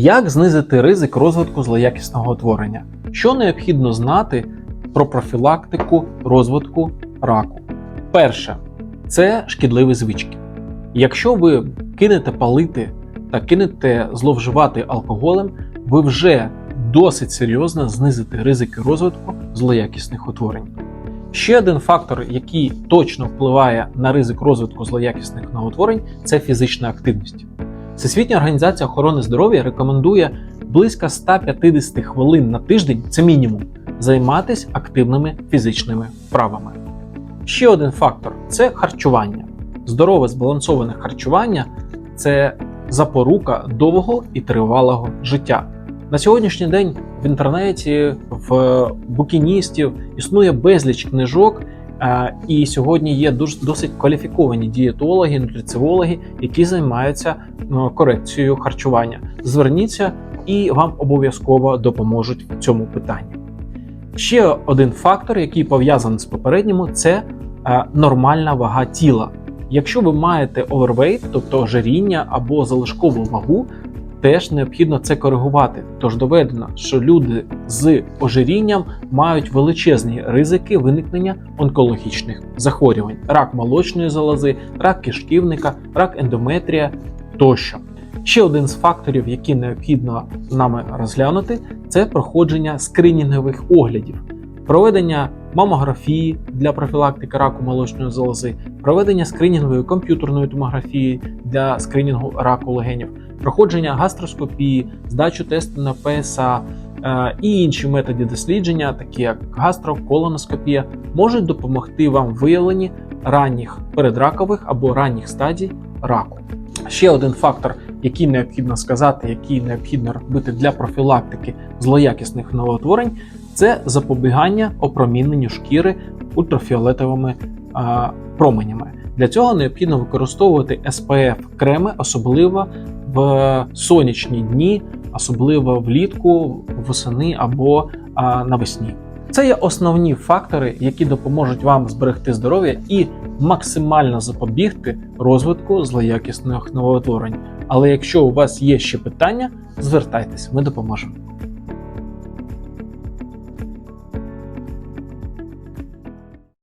Як знизити ризик розвитку злоякісного утворення? Що необхідно знати про профілактику розвитку раку? Перше це шкідливі звички. Якщо ви кинете палити та кинете зловживати алкоголем, ви вже досить серйозно знизите ризики розвитку злоякісних утворень. Ще один фактор, який точно впливає на ризик розвитку злоякісних новотворень, це фізична активність. Всесвітня організація охорони здоров'я рекомендує близько 150 хвилин на тиждень, це мінімум, займатися активними фізичними вправами. Ще один фактор це харчування. Здорове збалансоване харчування це запорука довгого і тривалого життя. На сьогоднішній день в інтернеті, в букіністів існує безліч книжок, і сьогодні є дуже досить кваліфіковані дієтологи, нутриціологи, які займаються е, корекцією харчування. Зверніться і вам обов'язково допоможуть в цьому питанні. Ще один фактор, який пов'язаний з попереднім, це е, нормальна вага тіла. Якщо ви маєте овервейт, тобто ожиріння або залишкову вагу, теж необхідно це коригувати. Тож доведено, що люди з ожирінням мають величезні ризики виникнення онкологічних захворювань: рак молочної залози, рак кишківника, рак ендометрія тощо. Ще один з факторів, які необхідно нами розглянути, це проходження скринінгових оглядів, проведення мамографії для профілактики раку молочної залози, проведення скринінгової комп'ютерної томографії для скринінгу раку легенів, проходження гастроскопії, здачу тесту на ПСА е, і інші методи дослідження, такі як гастроколоноскопія, можуть допомогти вам в виявленні ранніх передракових або ранніх стадій раку. Ще один фактор, який необхідно сказати, який необхідно робити для профілактики злоякісних новоутворень, це запобігання опроміненню шкіри ультрафіолетовими а, променями. Для цього необхідно використовувати SPF креми, особливо в сонячні дні, особливо влітку, восени або а, навесні. Це є основні фактори, які допоможуть вам зберегти здоров'я і максимально запобігти розвитку злоякісних новоутворень. Але якщо у вас є ще питання, звертайтесь, ми допоможемо.